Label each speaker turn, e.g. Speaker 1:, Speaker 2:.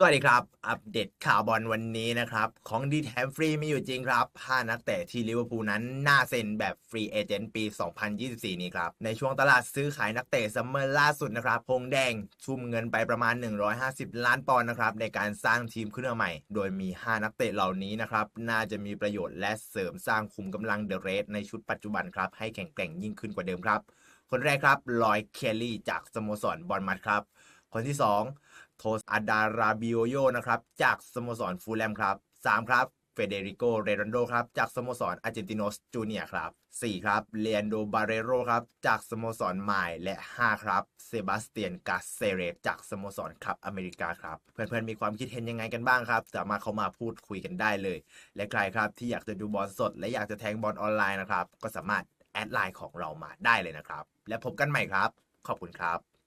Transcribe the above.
Speaker 1: สวัสดีครับ อัปเดตข่าวบอลวันนี้นะครับ ของดีแถมฟรีมีอยู่จริงครับ5นักเตะที่ลิเวอร์พูลนั้น น่าเซ็นแบบฟรีเอเจนต์ปี 2024 นี้ครับ ในช่วงตลาดซื้อขายนักเตะซัมเมอร์ล่าสุดนะครับ พงแดงทุ่มเงินไปประมาณ 150 ล้านปอนด์นะครับ ในการสร้างทีมขึ้นมาใหม่ โดยมี 5 นักเตะเหล่านี้นะครับ น่าจะมีประโยชน์และเสริมสร้างคุมกำลังเดอะเรสในชุดปัจจุบันครับให้แข็งแกร่งยิ่งขึ้นกว่าเดิมครับ คนแรกครับลอยเคลลี่จากสโมสรบอลมัดครับ คนที่ 2 โทสอาดาราบิโอโยนะครับ จากสโมสรฟูลแลมครับ 3 ครับเฟเดริโก เรรันโดครับ จากสโมสรอาร์เจนติโนสจูเนียครับ 4 ครับเลนโด บาเรโรครับ จากสโมสรไมล์และ 5 ครับ เซบาสเตียน กาเซเรสจากสโมสรคลับอเมริกาครับ เพื่อนๆ มีความคิดเห็นยังไงกันบ้างครับ สามารถเข้ามาพูดคุยกันได้เลย และใครครับที่อยากจะดูบอลสด และอยากจะแทงบอลออนไลน์นะครับ ก็สามารถแอดไลน์ของเรามาได้เลยนะครับ และพบกันใหม่ครับ ขอบคุณครับ